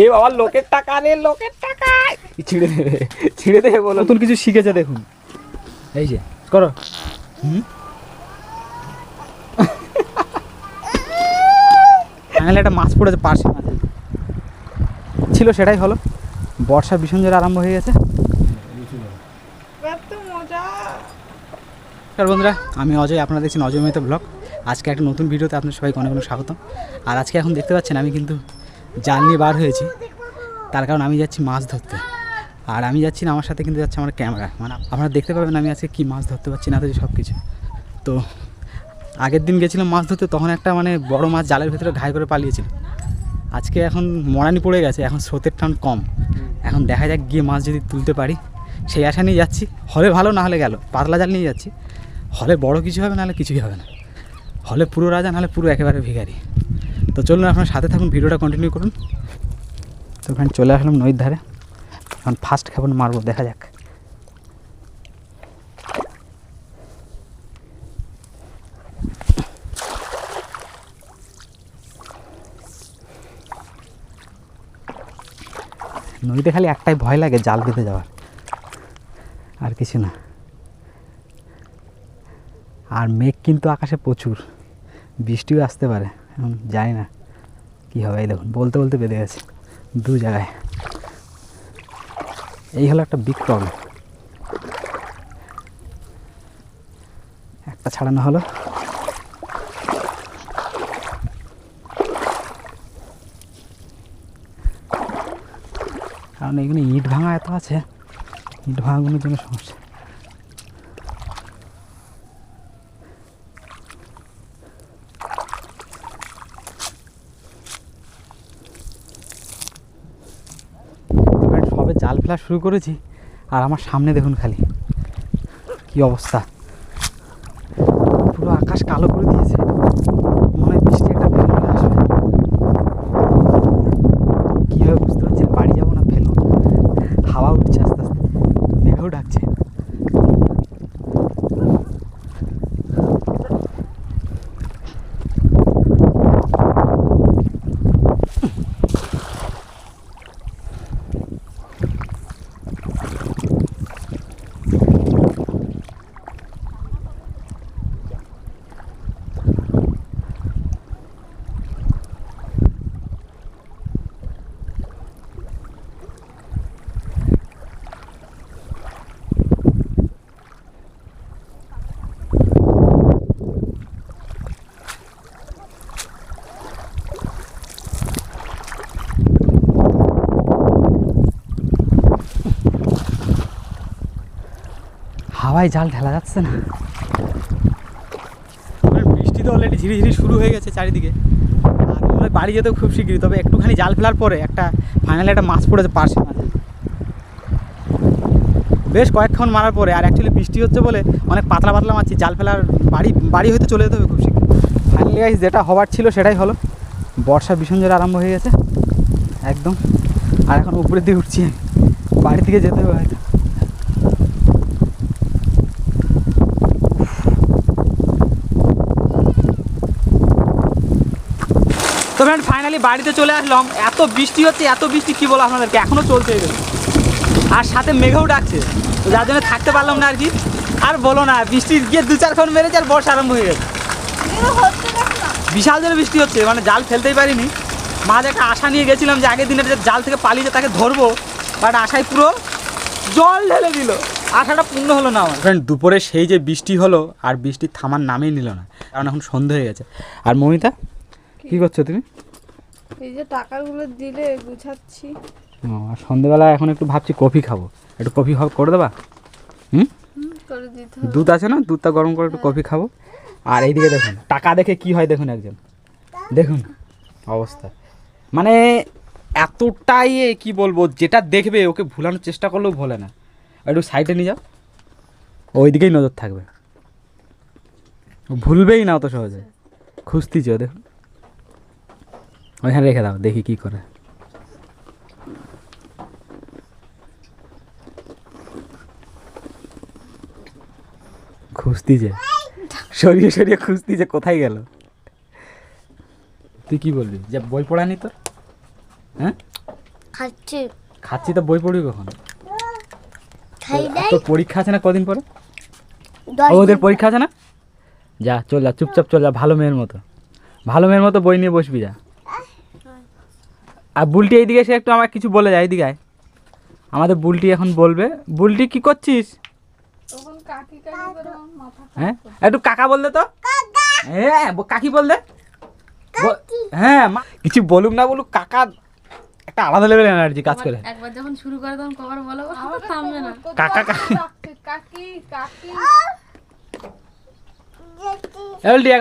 এ বাবা লোকের টাকা রে লোকের টাকা। ছিঁড়ে দেবে ছিঁড়ে দেবে বলো। নতুন কিছু শিখেছে দেখুন। এই যে করো। ফাইনালি একটা মাছ পড়েছে পার্শে মাছে ছিল সেটাই হলো। বর্ষা ভীষণ জোরে আরম্ভ হয়ে গেছে। নমস্কার বন্ধুরা আমি অজয় আপনারা দেখছেন অজয় মেহতা ব্লগ। আজকে একটা নতুন ভিডিওতে আপনার সবাইকে অনেক অনেক স্বাগতম। আর আজকে এখন দেখতে পাচ্ছেন আমি কিন্তু জাল নিয়ে বার হয়েছি। তার কারণ আমি যাচ্ছি মাছ ধরতে। আর আমি যাচ্ছি না, আমার সাথে কিন্তু যাচ্ছে আমার ক্যামেরা। মানে আপনারা দেখতে পাবেন আমি আজকে কী মাছ ধরতে পারছি না তো সব কিছু তো আগের দিন গেছিলাম মাছ ধরতে, তখন একটা মানে বড় মাছ জালের ভেতরে ঘাই করে পালিয়েছিল। আজকে এখন মরানি পড়ে গেছে, এখন স্রোতের টান কম। এখন দেখা যাক গিয়ে মাছ যদি তুলতে পারি। সেই আশা নিয়ে যাচ্ছি। হলে ভালো, না হলে গেল। পাতলা জাল নিয়ে যাচ্ছি। হলে বড় কিছু হবে নাহলে কিছুই হবে না। হলে পুরো রাজা নাহলে পুরো একেবারে ভিখারি। তো চলুন আপনার সাথে থাকুন, ভিডিওটা কন্টিনিউ করুন। তো ওখানে চলে আসলাম নদীর ধারে। এখন ফার্স্ট খাবার মারবো, দেখা যাক। নদীতে খালি একটাই ভয় লাগে, জাল বেঁধে যাওয়ার। আর কিছু না। আর মেঘ কিন্তু আকাশে প্রচুর, বৃষ্টিও আসতে পারে। জানি না। কী হবে, এই দেখুন, বলতে বলতে বেঁধে গেছে দু জায়গায়। এই হলো একটা বিগ প্রবলেম একটা ছাড়ানো হলো। কারণ এখানে ইট ভাঙা এত আছে, ইট ভাঙাগুলোর জন্য সমস্যা এবার সবে জাল ফেলা শুরু করেছি আর আমার সামনে দেখুন খালি। কি অবস্থা পুরো আকাশ কালো করে দিয়েছে মনে হয় বৃষ্টি একটা ফেলে আসবে কী হবে বুঝতে পারছি না বাড়ি যাব না ফেলব হাওয়া উঠছে আস্তে আস্তে মেঘেও ডাকছে হাওয়ায় জাল ঢেলা যাচ্ছে না। বৃষ্টি তো অলরেডি ধীরে শুরু হয়ে গেছে চারিদিকে। আর বাড়ি যেতেও খুব শিগগিরই, তবে একটুখানি জাল ফেলার পরে একটা ফাইনালি একটা মাছ পড়েছে পার্শে মাঝে। বেশ কয়েকক্ষণ মারার পরে, আর অ্যাকচুয়ালি বৃষ্টি হচ্ছে বলে অনেক পাতলা পাতলা মারছি, জাল ফেলার বাড়ি বাড়ি হয়তো চলে যেতে হবে খুব শীঘ্র ফাইনালি গাইস যেটা হবার ছিল সেটাই হলো। বর্ষা ভীষণ জোরে আরম্ভ হয়ে গেছে, একদম। আর এখন উপরের দিকে উঠছি বাড়ি থেকে যেতে হবে হয়তো। তো ফ্রেন্ড ফাইনালি বাড়িতে চলে আসলাম। এত বৃষ্টি হচ্ছে, এত বৃষ্টি, কি বলো আপনাদেরকে? এখনও চলছে আর সাথে মেঘেও ডাকছে। তো যার জন্য থাকতে পারলাম না আর কি। আর বলো না বৃষ্টি গিয়ে দু চার ক্ষণ মেরেছে আর বর্ষা আরম্ভ হয়ে গেছে। বিশাল জোরে বৃষ্টি হচ্ছে মানে জাল ফেলতেই পারিনি। মাঝে একটা আশা নিয়ে গেছিলাম যে আগের দিনের যে জাল থেকে পালিয়ে তাকে ধরবো বাট আশায় পুরো জল ঢেলে দিল। আশাটা পূর্ণ হলো না আমার। ফ্রেন্ড দুপুরে সেই যে বৃষ্টি হলো, আর বৃষ্টি থামার নামেই নিল না, কারণ এখন সন্ধে হয়ে গেছে। আর মমিতা? কী? করছ তুমি? এই যে টাকাগুলো দিলে গুছাচ্ছি। ও আর সন্ধেবেলা এখন একটু ভাবছি কফি খাব। একটু কফি করে দেবা? হুম? দুধ আছে না? দুধটা গরম করে একটু কফি খাব। আর এইদিকে দেখুন টাকা দেখে কি হয় দেখুন একজন। দেখুন অবস্থা। মানে এতটাই কি বলব যেটা দেখবে ওকে ভুলানোর চেষ্টা করলেও ভোলে না। একটু সাইডে নিয়ে যাও। ওই দিকেই নজর থাকবে। ভুলবেই না অত সহজে। খুঁজতিছে দেখুন। ওইখানে রেখে দাও দেখি কি করে। খুঁজতি যে সরিয়ে সরিয়ে খুঁজতি যে কোথায় গেল। তুই কি বলবি যে বই পড়ানি তোর? হ্যাঁ? খাচ্ছে। খাচ্ছি তো বই পড়বি কখন? তোর পরীক্ষা আছে না কদিন পরে? ওদের পরীক্ষা আছে না? যা চল যা চুপচাপ চল যা ভালো মেয়ের মতো। ভালো মেয়ের মতো বই নিয়ে বসবি যা। আর বুলটি এইদিকে এসে একটু আমাকে কিছু বলে যায় এইদিকে আমাদের বুলটি এখন বলবে বুলটি কি করছিস? তখন কাকি কাকি করে আমার মাথা হ্যাঁ? একটু কাকা বল দে তো। হ্যাঁ কাকি বললে হ্যাঁ মা- কিছু বলুক না বলুক কাকা একটা আলাদা লেভেল এনার্জি কাজ করে। একবার যখন শুরু করে তখন কবার বলো থামবে না। কাকা কাকা। কাকি কাকি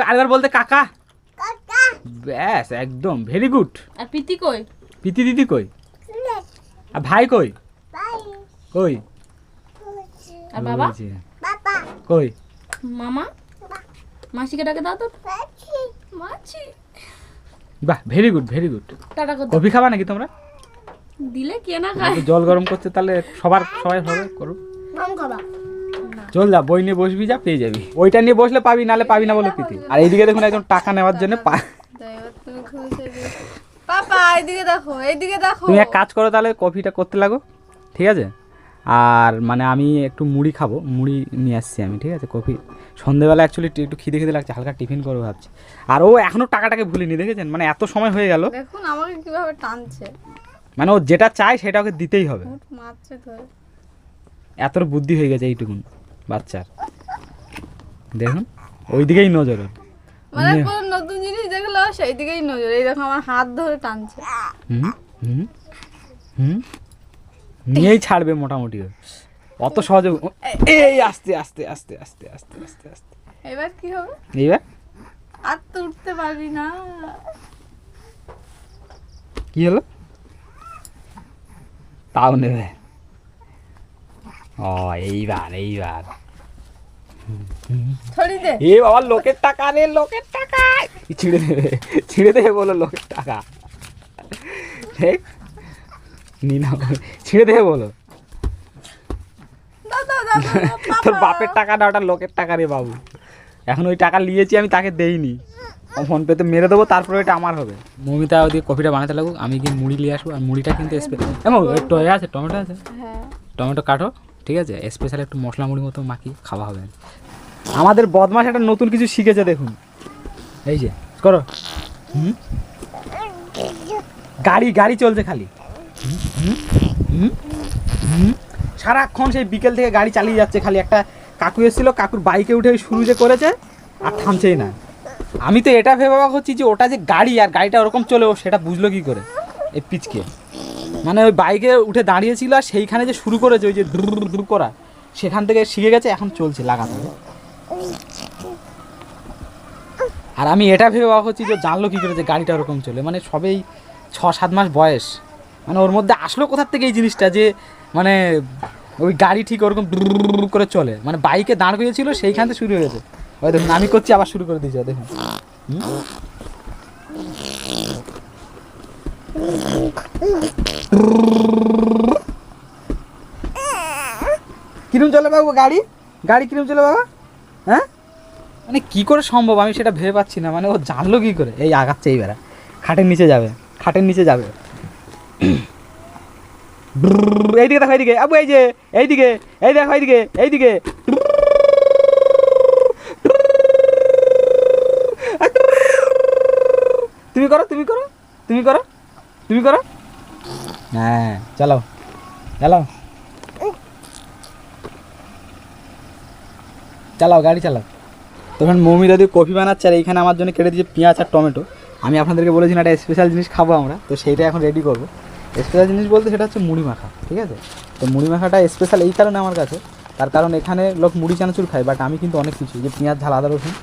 আরেকবার বলতে কাকা। ব্যাস একদম ভেরি গুড আর প্রীতি কই? প্রীতি দিদি কই? আর ভাই কই? কই? আর বাবা? কই? মামা? মাসিকে ডাকে দাও তো। মাছি বাহ ভেরি গুড ভেরি গুড টাটা করতে কফি খাবা নাকি তোমরা? দিলে কে না খায়? জল গরম করতে তাহলে সবার সবাই হবে করো খাবা। চল যা বই নিয়ে বসবি যা পেয়ে যাবি। ওইটা নিয়ে বসলে পাবি নালে পাবি না বলে প্রীতি। আর এইদিকে দেখুন একজন টাকা নেওয়ার জন্য পা- তাই এবার তুমি খুশি পাপা এইদিকে দেখো এইদিকে দেখো। তুমি এক কাজ করো তাহলে কফিটা করতে লাগো ঠিক আছে? আর মানে আমি একটু মুড়ি খাব মুড়ি নিয়ে আসছি আমি ঠিক আছে? কফি সন্ধেবেলা অ্যাকচুয়ালি একটু খিদে খিদে লাগছে হালকা টিফিন করব ভাবছি। আর ও এখনও টাকাটাকে ভুলিনি দেখেছেন? মানে এত সময় হয়ে গেল। দেখুন আমাকে কীভাবে টানছে। মানে ও যেটা চায় সেটা ওকে দিতেই হবে। মারছে এত বুদ্ধি হয়ে গেছে এইটুকুন বাচ্চার। দেখুন ওই দিকেই নজর মানে নতুন জিনিস দেখল সেই দিকেই নজর। এই দেখো আমার হাত ধরে টানছে। হুম হুম হুম। নিয়েই ছাড়বে মোটামুটি। অত সহজে এই আস্তে আস্তে আস্তে আস্তে আস্তে আস্তে আস্তে। এবার কি হবে? এইবার? আর তো উঠতে পারবি না। কি হলো? তাও নেবে। ও এইবার এইবার। ছড়ি দে এ বাবা লোকের টাকা রে লোকের টাকা। ছিঁড়ে দেবে ছিঁড়ে দেবে বলো লোকের টাকা। ঠিক নি না ছিঁড়ে দেবে বলো। তোর বাপের টাকা না ওটা লোকের টাকা রে বাবু। এখন ওই টাকা নিয়েছি আমি তাকে দেইনি। ফোন পেতে মেরে দেবো তারপরে ওইটা আমার হবে। মমিতা ওদিকে কফিটা বানাতে লাগুক আমি গিয়ে মুড়ি নিয়ে আসব আর মুড়িটা কিন্তু এমন একটু এ আছে টমেটো আছে? হ্যাঁ। টমেটো কাটো। ঠিক আছে? স্পেশাল একটু মশলা মুড়ি মতো মাখি খাওয়া হবে। আমাদের বদমাস একটা নতুন কিছু শিখেছে দেখুন। এই যে, করো। গাড়ি গাড়ি চলছে খালি। সারাক্ষণ সেই বিকেল থেকে গাড়ি চালিয়ে যাচ্ছে খালি। একটা কাকু এসেছিল, কাকুর বাইকে উঠে শুরু যে করেছে আর থামছেই না। আমি তো এটা ভেবে হচ্ছি যে ওটা যে গাড়ি আর গাড়িটা ওরকম চলে, ও সেটা বুঝলো কি করে? এই পিচকে। মানে ওই বাইকে উঠে দাঁড়িয়েছিল আর সেইখানে যে শুরু করেছে, ওই যে দ্রুর করা, সেখান থেকে শিখে গেছে, এখন চলছে লাগাতার। আর আমি এটা ভেবে অবাক হচ্ছি যে জানলো কী করে যে গাড়িটা ওরকম চলে। মানে সবেই ছ সাত মাস বয়স। মানে ওর মধ্যে আসলো কোথার থেকে এই জিনিসটা যে মানে ওই গাড়ি ঠিক ওরকম করে চলে। মানে বাইকে দাঁড় করিয়েছিল, সেইখান থেকে শুরু হয়েছে। ওই দেখুন, আমি করছি, আবার শুরু করে দিয়েছি, দেখুন হুম? কিরম চলে বাবু গাড়ি? গাড়ি কিরম চলে বাবা? হ্যাঁ? মানে কি করে সম্ভব? আমি সেটা ভেবে পাচ্ছি না। মানে ও জানলো কি করে? এই আগাচ্ছে এইবার খাটের নিচে যাবে। খাটের নিচে যাবে। এইদিকে দেখো এইদিকে। আবু এই যে এইদিকে এই দেখো এইদিকে এইদিকে। তুমি করো তুমি করো তুমি করো। তুমি করো। হ্যাঁ চালাও। চালাও। চালাও গাড়ি চালাও। তখন মমি দাদি কফি বানাচ্ছে আর এইখানে আমার জন্য কেটে দিয়েছে পেঁয়াজ আর টমেটো। আমি আপনাদেরকে বলেছি না একটা স্পেশাল জিনিস খাব আমরা। তো সেইটা এখন রেডি করব। স্পেশাল জিনিস বলতে সেটা হচ্ছে মুড়ি মাখা ঠিক আছে? তো মুড়ি মাখাটা স্পেশাল এই কারণে আমার কাছে। তার কারণ এখানে লোক মুড়ি চানাচুর খায় বাট আমি কিন্তু অনেক কিছু। যে পেঁয়াজ ঝাল আদা রসুন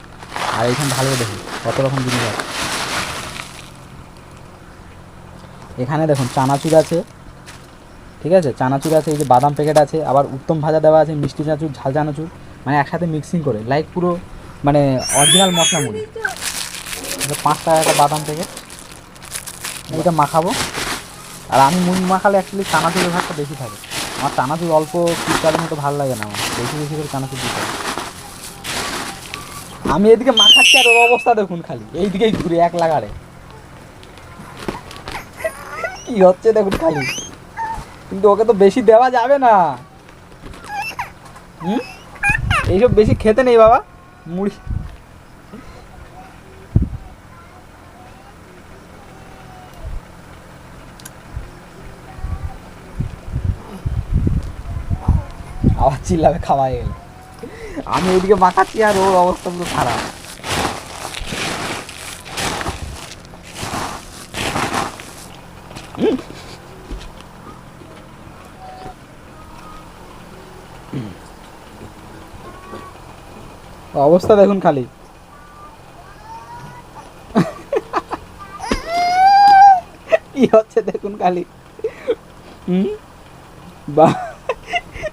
আর এইখানে ভালো দেখি কত রকম জিনিস আছে। এখানে দেখুন চানাচুর আছে, ঠিক আছে? চানাচুর আছে, এই যে বাদাম প্যাকেট আছে, আবার উত্তম ভাজা দেওয়া আছে, মিষ্টি চানাচুর, ঝাল চানাচুর মানে একসাথে মিক্সিং করে লাইক পুরো মানে অরিজিনাল মশলা মুড়ি এটা পাঁচ টাকা একটা বাদাম প্যাকেট এইটা মাখাবো। আর আমি মুড়ি মাখালে অ্যাকচুয়ালি চানাচুরের ভাগটা বেশি থাকে। আমার চানাচুর অল্প শীতকালের মতো ভালো লাগে না আমার। বেশি বেশি করে চানাচুর দিতে আমি এদিকে মাখাচ্ছি আর ওর অবস্থা দেখুন খালি। এইদিকেই ঘুরে এক লাগারে। কি হচ্ছে? দেখুন খালি। কিন্তু ওকে তো বেশি দেওয়া যাবে না। হুম? এইসব বেশি খেতে নেই বাবা। মুড়ি। আবার চিল্লাবে খাওয়া গেলে। আমি ওইদিকে মাখাচ্ছি আর ওর অবস্থা পুরো খারাপ। অবস্থা দেখুন খালি। কি হচ্ছে দেখুন খালি। হুম? বা,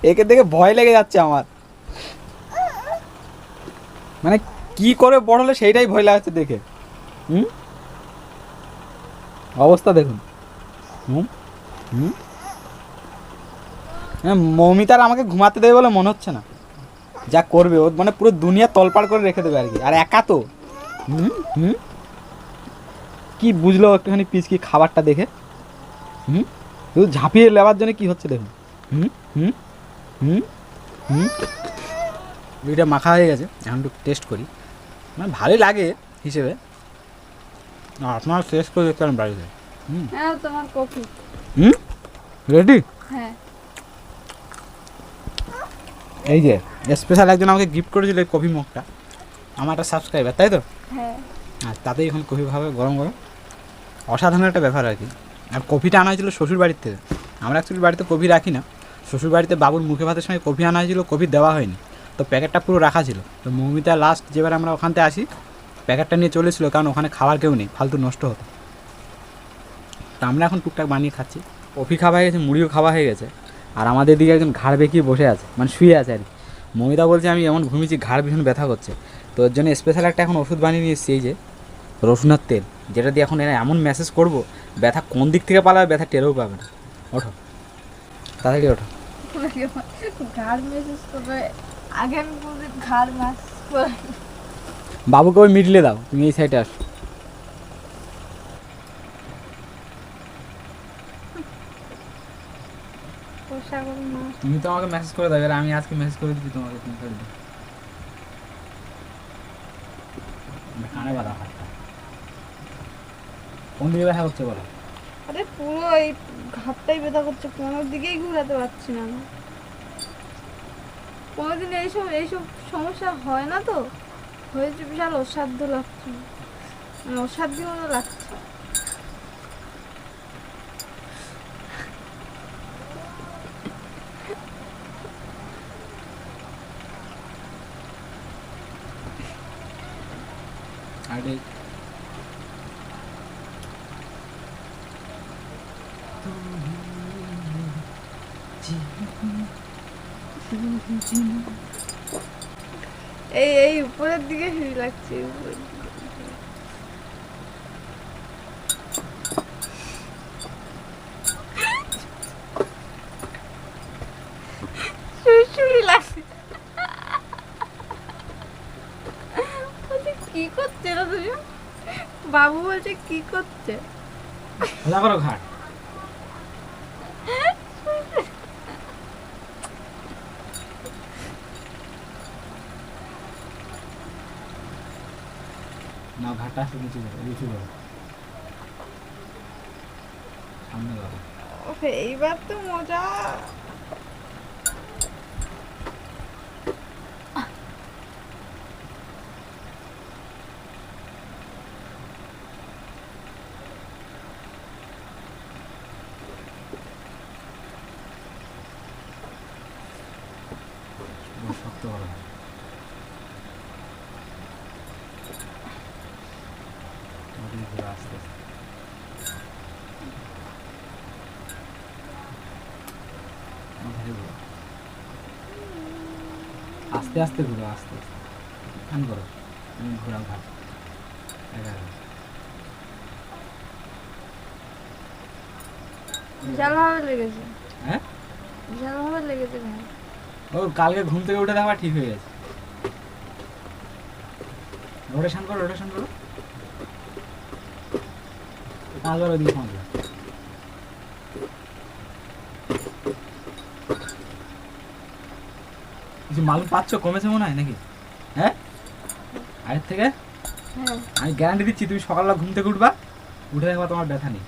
একে দেখে ভয় লেগে যাচ্ছে আমার। মানে কি করে বড় হলে সেইটাই ভয় লাগাচ্ছে দেখে। হুম? অবস্থা দেখুন। হুম? হ্যাঁ, মৌমিতার আমাকে ঘুমাতে দেবে বলে মনে হচ্ছে না। যা করবে ও মানে পুরো দুনিয়া তলপাড় করে রেখে দেবে আর কি। আর একা তো? হুম? হুম? কি বুঝলো একটুখানি পিচকি খাবারটা দেখে? হুম? শুধু ঝাঁপিয়ে নেওয়ার জন্য কি হচ্ছে দেখুন। হুম? হুম? হুম? হুম? এটা মাখা হয়ে গেছে এখন একটু টেস্ট করি। মানে ভালোই লাগে হিসেবে। আপনারা টেস্ট করে দেখতে পারেন বাড়িতে হ্যাঁ তোমার কফি। হুম? রেডি হ্যাঁ। এই যে স্পেশাল একজন আমাকে গিফট করেছিল এই কফি মগটা। আমার একটা সাবস্ক্রাইবার তাই তো? হ্যাঁ। আর তাতেই এখন কফি খাবে গরম গরম। অসাধারণ একটা ব্যাপার আর কি। আর কফিটা আনা হয়েছিল শ্বশুর বাড়ির থেকে আমরা অ্যাকচুয়ালি বাড়িতে কফি রাখি না। শ্বশুর বাড়িতে বাবুর মুখে ভাতের সঙ্গে কফি আনা হয়েছিল কফি দেওয়া হয়নি। তো প্যাকেটটা পুরো রাখা ছিল। তো মৌমিতা লাস্ট যেবার আমরা ওখান থেকে আসি প্যাকেটটা নিয়ে চলেছিল কারণ ওখানে খাবার কেউ নেই ফালতু নষ্ট হতো। তো আমরা এখন টুকটাক বানিয়ে খাচ্ছি। কফি খাওয়া হয়ে গেছে মুড়িও খাওয়া হয়ে গেছে। আর আমাদের দিকে একজন ঘাড় বেঁকিয়ে বসে আছে মানে শুয়ে আছে আর কি। মমিতা বলছে আমি এমন ঘুমিয়েছি ঘাড় ভীষণ ব্যথা করছে। তো ওর জন্য স্পেশাল একটা এখন ওষুধ বানিয়ে নিয়ে এসেছি এই যে রসুনের তেল যেটা দিয়ে এখন এরা এমন মেসেজ করব ব্যথা কোন দিক থেকে পালাবে ব্যথা টেরও পাবে না। ওঠো। তাড়াতাড়ি ওঠো। বাবুকে ওই মিডলে দাও তুমি এই সাইডে আসো পোশাক মাস তুমি তো আমাকে মেসেজ করে এবার আমি আজকে মেসেজ করে দিচ্ছি তোমাকে, তুমি করে দিও কানে দিকে ব্যথা করছে বলো? আরে পুরো এই ঘাটটাই ব্যথা করছে কোনো দিকেই ঘুরাতে পারছি না আমি। কোনোদিন এইসব এইসব সমস্যা হয় না তো? হয়েছে বিশাল অসাধ্য লাগছে। মানে অসাধ্য লাগছে আর এই এই এই উপরের দিকে হেভি লাগছে উপরের কি করছে বাবু বলছে কি করছে? ঘাট। না ঘাটটা আসলে নিচু করো নিচু করো সামনে ওফ, এইবার তো মজা। শক্ত করো। ওদিকে আস্তে আস্তে ঘুরো। আস্তে। আস্তে ঘুরো। আস্তে আস্তে কান করো ঘোরাও এগারো লেগেছে। হ্যাঁ? লেগেছে ভাই ও কালকে ঘুম থেকে উঠে দেখা ঠিক হয়ে গেছে। রোটেশন করো রোটেশন করো। করো দিন সময় কিছু মালুম পাচ্ছ? কমেছে মনে হয় নাকি? হ্যাঁ? আগের থেকে? হ্যাঁ। আমি গ্যারান্টি দিচ্ছি তুমি সকালবেলা ঘুম থেকে উঠবা উঠে দেখবা তোমার ব্যথা নেই।